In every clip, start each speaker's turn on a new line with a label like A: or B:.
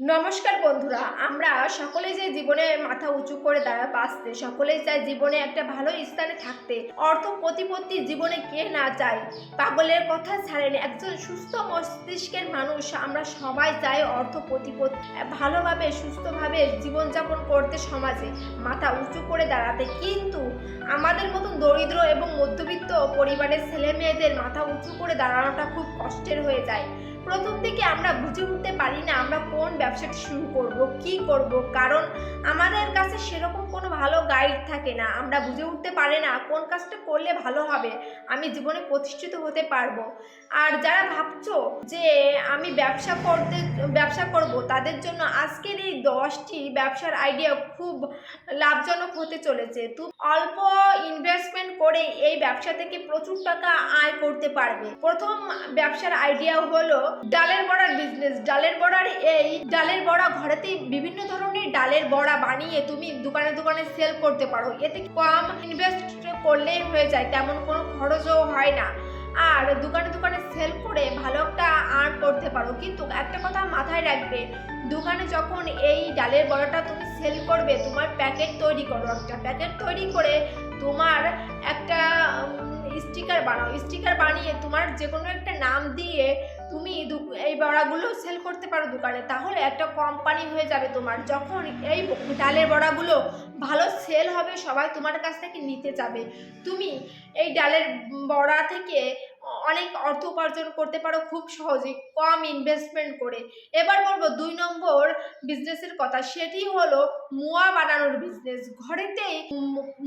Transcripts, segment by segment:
A: নমস্কার বন্ধুরা, আমরা সকলে যে জীবনে মাথা উঁচু করে দাঁড়া বাঁচতে সকলেই চাই জীবনে একটা ভালো স্থানে থাকতে, অর্থ প্রতিপত্তি জীবনে কে না চায়, পাগলের কথা ছাড়েন। একজন সুস্থ মস্তিষ্কের মানুষ, আমরা সবাই চাই অর্থ প্রতিপত্তি, ভালোভাবে, সুস্থভাবে জীবনযাপন করতে সমাজে মাথা উঁচু করে দাঁড়াতে। কিন্তু আমাদের মতন দরিদ্র এবং মধ্যবিত্ত পরিবারের ছেলে মেয়েদের মাথা উঁচু করে দাঁড়ানোটা খুব কষ্টের হয়ে যায়। প্রথম থেকে আমরা বুঝে উঠতে পারি না আমরা কোন ব্যবসাটি শুরু করব, কি করব, কারণ আমাদের কাছে সেরকম কোনো ভালো গাইড থাকে না, আমরা বুঝে উঠতে পারি না কোন কাজটা করলে ভালো হবে, আমি জীবনে প্রতিষ্ঠিত হতে পারব। আর যারা ভাবছ যে আমি ব্যবসা করতে, ব্যবসা করব, তাদের জন্য আজকের এই দশটি ব্যবসার আইডিয়া খুব লাভজনক হতে চলেছে। তুমি অল্প ইনভেস্টমেন্ট করে এই ব্যবসা থেকে প্রচুর টাকা আয় করতে পারবে। প্রথম ব্যবসার আইডিয়া হলো ডালের বড়ার বিজনেস ডালের বড়ার এই ডালের বড়া ঘরেতেই বিভিন্ন ধরনের ডালের বড়া বানিয়ে তুমি দোকানে দোকানে সেল করতে পারো। এতে কম ইনভেস্ট করলেই হয়ে যায়, তেমন কোনো খরচও হয় না। আর দোকানে দোকানে সেল করে ভালো একটা আর্ন করতে পারো। কিন্তু একটা কথা মাথায় রাখবে, দোকানে যখন এই ডালের বড়াটা তুমি সেল করবে, তোমার প্যাকেট তৈরি করো। একটা প্যাকেট তৈরি করে তোমার একটা স্টিকার বানাও। স্টিকার বানিয়ে তোমার যে কোনো একটা নাম দিয়ে তুমি এই বড়াগুলো সেল করতে পারো দোকানে। তাহলে একটা কোম্পানি হয়ে যাবে তোমার। যখন এই ডালের বড়াগুলো ভালো সেল হবে, সবাই তোমার কাছ থেকে নিতে যাবে। তুমি এই ডালের বড়া থেকে অনেক অর্থ উপার্জন করতে পারো খুব সহজে, কম ইনভেস্টমেন্ট করে। এবার বলব দুই নম্বর বিজনেসের কথা, সেটি হলো মোয়া বানানোর বিজনেস ঘরেতেই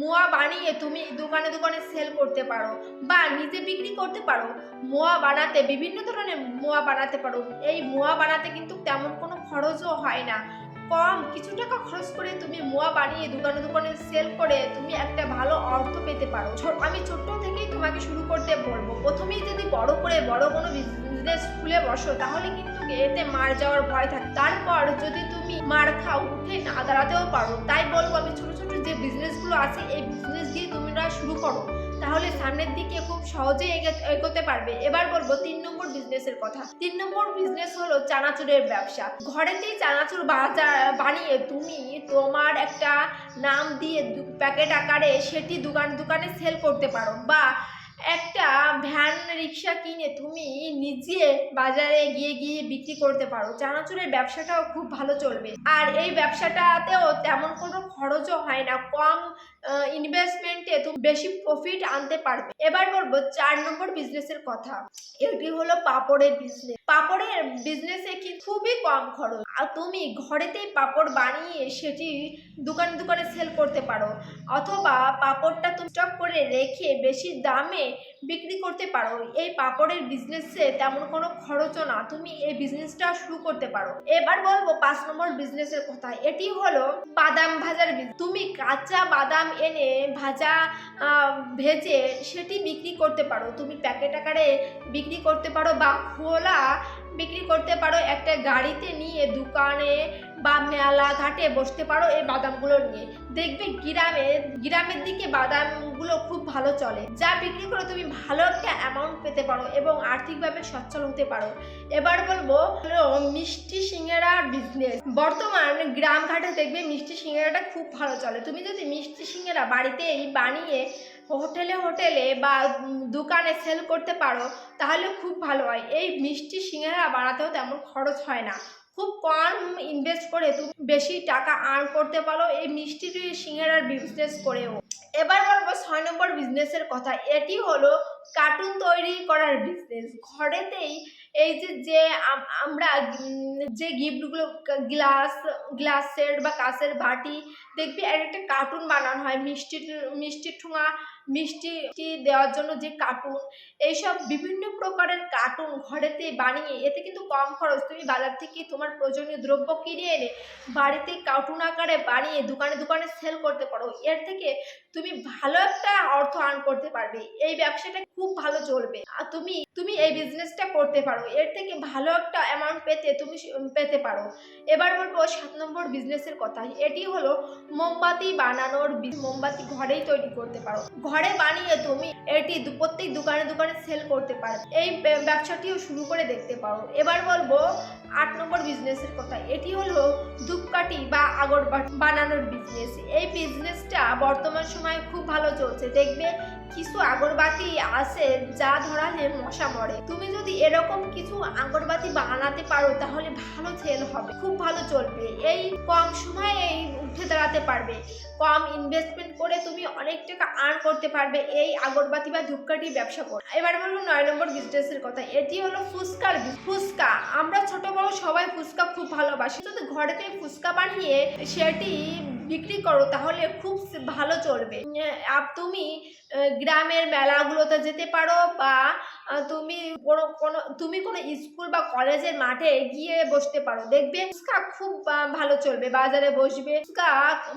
A: মোয়া বানিয়ে তুমি দোকানে দোকানে সেল করতে পারো বা নিজে বিক্রি করতে পারো। মোয়া বানাতে বিভিন্ন ধরনের মোয়া বানাতে পারো। এই মোয়া বানাতে কিন্তু তেমন কোনো খরচও হয় না। কম, কিছু টাকা খরচ করে তুমি মোয়া বানিয়ে দোকানে দোকানে সেল করে তুমি একটা ভালো অর্থ পেতে পারো। আমি ছোট্ট থেকেই তোমাকে শুরু করতে বলব। প্রথমেই যদি বড় করে বড় কোনো বিজনেস খুলে বসো, তাহলে কিন্তু এতে মার যাওয়ার ভয় থাকে। তারপর যদি তুমি মার খাও, উঠে না দাঁড়াতেও পারো, তাই বলব আমি ছোট ছোট যে বিজনেসগুলো আছে, এই বিজনেস দিয়ে তোমরা শুরু করো। তাহলে সামনের দিকে খুব সহজেই এগে- এগোতে পারবে। এবার বলব, তিন বিজনেসের কথা। তিন নম্বর বিজনেস হলো চানাচুরের ব্যবসা। ঘরেতেই চানাচুর বানিয়ে তুমি তোমার একটা নাম দিয়ে প্যাকেট আকারে সেটি দোকান, দোকানে সেল করতে পারো বা একটা ভ্যান রিক্সা কিনে তুমি নিজে বাজারে গিয়ে গিয়ে বিক্রি করতে পারো। চানাচুরের ব্যবসাটাও খুব ভালো চলবে। আর এই ব্যবসাটাতেও তেমন কোনো খরচও হয় না। কম ইনভেস্টমেন্টে তুমি বেশি প্রফিট আনতে পারবে। এবার বলব, চার নম্বর বিজনেসের কথা। এটি হলো পাপড়ের বিজনেস পাপড়ের বিজনেসে কি খুবই কম খরচ। আর তুমি ঘরেতেই পাপড় বানিয়ে সেটি দোকানে দোকানে সেল করতে পারো। অথবা পাপড়টা তুমি স্টক করে রেখে বেশি দামে বিক্রি করতে পারো। এই পাপড়ের বিজনেসে তেমন কোনো খরচও না। তুমি এই বিজনেসটা শুরু করতে পারো। এবার বলব, পাঁচ নম্বর বিজনেসের কথা। এটি হলো বাদাম ভাজার। তুমি কাঁচা বাদাম এনে ভাজা ভেজে সেটি বিক্রি করতে পারো। তুমি প্যাকেট আকারে বিক্রি করতে পারো বা খোলা বিক্রি করতে পারো, একটা গাড়িতে নিয়ে দোকানে বা মেলা ঘাটে বসতে পারো এই বাদামগুলো নিয়ে। দেখবে গ্রামে, গ্রামের দিকে বাদামগুলো খুব ভালো চলে। যা বিক্রি করে তুমি ভালো একটা অ্যামাউন্ট পেতে পারো এবং আর্থিকভাবে সচ্ছল হতে পারো। এবার বলব মিষ্টি সিঙ্গারার বিজনেস বর্তমান গ্রাম ঘাটে দেখবে মিষ্টি সিঙ্গারাটা খুব ভালো চলে। তুমি যদি মিষ্টি সিঙ্গারা বাড়িতেই বানিয়ে হোটেলে হোটেলে বা দোকানে সেল করতে পারো, তাহলে খুব ভালো হয়। এই মিষ্টি সিঙ্গারা বানাতেও তেমন খরচ হয় না। খুব কম ইনভেস্ট করে তুমি বেশি টাকা আর্ন করতে পারো এই মিষ্টি সিঙ্গারার বিজনেস করেও। এবার বলব ছয় নম্বর বিজনেসের কথা। এটি হলো কার্টুন তৈরি করার বিজনেস ঘরেতেই এই যে যে আমরা যে গিফটগুলো গ্লাস গ্লাস সেট বা কাঁচের বাটি, দেখবি একটা কার্টুন বানানো হয়। মিষ্টি মিষ্টি ঠুঙা মিষ্টি দেওয়ার জন্য যে কার্টুন এইসব বিভিন্ন প্রকারের কার্টুন ঘরেতে বানিয়ে, এতে কিন্তু কম খরচ। তুমি বাজার থেকে তোমার প্রয়োজনীয় দ্রব্য কিনে এনে বাড়িতে কার্টুন আকারে বানিয়ে দোকানে দোকানে সেল করতে পারো। এর থেকে তুমি ভালো একটা অর্থ আর্ন করতে পারবে। এই ব্যবসাটা খুব ভালো চলবে। আর তুমি তুমি এই বিজনেসটা করতে পারো। এর থেকে ভালো একটা অ্যামাউন্ট পেতে তুমি পেতে পারো। এবার বলব সাত নম্বর বিজনেসের কথা। এটি হলো মোমবাতি বানানোর মোমবাতি ঘরেই তৈরি করতে পারো। ঘরে বানিয়ে তুমি এটি প্রত্যেক দোকানে দোকানে সেল করতে পারো। এই ব্যবসাটিও শুরু করে দেখতে পারো। এবার বলব আট নম্বর বিজনেসের কথা। এটি হলো ধূপকাঠি বা আগরবাটি বানানোর বিজনেস এই বিজনেসটা বর্তমান সময়ে খুব ভালো চলছে। দেখবে কিছু আগরবাতি আছে যা ধরালে মশা মরে। তুমি যদি এরকম কিছু আগরবাতি বানাতে পারো, তাহলে ভালো সেল হবে। খুব ভালো চলবে। এই কম সময়ে এই উঠে দাঁড়াতে পারবে। কম ইনভেস্টমেন্ট করে তুমি অনেক টাকা আর্ন করতে পারবে। এই আগরবাতি বা ধূপকাঠি ব্যবসা করে। এবার বলব নয় নম্বর বিজনেসের কথা। এটি হলো ফুচকার ফুচকা। আমরা ছোট বড় সবাই ফুচকা খুব ভালোবাসি। যদি ঘরেতে ফুচকা বানিয়ে সেটি বিক্রি করো, তাহলে খুব ভালো চলবে। তুমি গ্রামের মেলাগুলোতে যেতে পারো বা তুমি কোনো কোনো, তুমি কোনো স্কুল বা কলেজের মাঠে গিয়ে বসতে পারো। দেখবে ফুচকা খুব ভালো চলবে, বাজারে বসবে। ফুচকা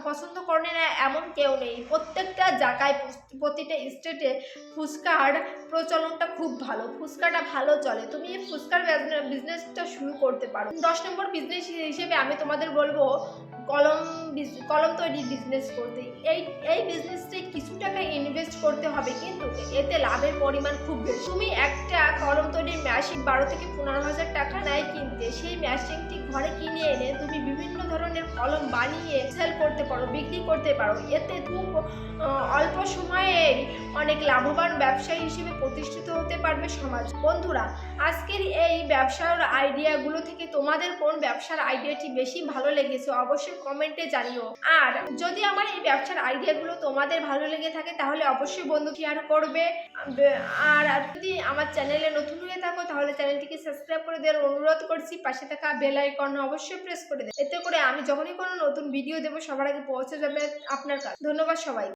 A: পছন্দ করে না এমন কেউ নেই। প্রত্যেকটা জায়গায় প্রতিটা স্টেটে ফুচকার প্রচলনটা খুব ভালো। ফুচকাটা ভালো চলে। তুমি ফুচকার বিজনেসটা শুরু করতে পারো। দশ নম্বর বিজনেস হিসেবে আমি তোমাদের বলব কলম কলম তৈরির বিজনেস করতে। এই এই বিজনেসে কিছু টাকা ইনভেস্ট করতে হবে কিন্তু এতে লাভের পরিমাণ খুব বেশি। তুমি একটা কলম তৈরির মেশিন বারো থেকে পনেরো হাজার টাকা সেই মেশিনটি ঘরে কিনে এনে তুমি বিভিন্ন ধরনের কলম বানিয়ে সেল করতে পারো, বিক্রি করতে পারো। এতে খুব অল্প সময়ে অনেক লাভবান ব্যবসায়ী হিসেবে প্রতিষ্ঠিত হতে পারবে সমাজ। বন্ধুরা, আজকের এই ব্যবসার আইডিয়াগুলো থেকে তোমাদের কোন ব্যবসার আইডিয়াটি বেশি ভালো লেগেছে অবশ্যই কমেন্টে জানিও। আর যদি আমার এই ব্যবসার আইডিয়াগুলো তোমাদের ভালো লেগে থাকে, তাহলে অবশ্যই বন্ধু শেয়ার করবে। আর যদি আমার চ্যানেলে নতুন হয়ে থাকো, তাহলে চ্যানেলটিকে সাবস্ক্রাইব করে দেওয়ার অনুরোধ করছি। পাশে থাকা বেল আইকন অবশ্যই প্রেস করে দেবে। এতে করে আমি যখনই কোনো নতুন ভিডিও দেবো, সবার আগে পৌঁছে যাবে আপনার কাছে। ধন্যবাদ সবাই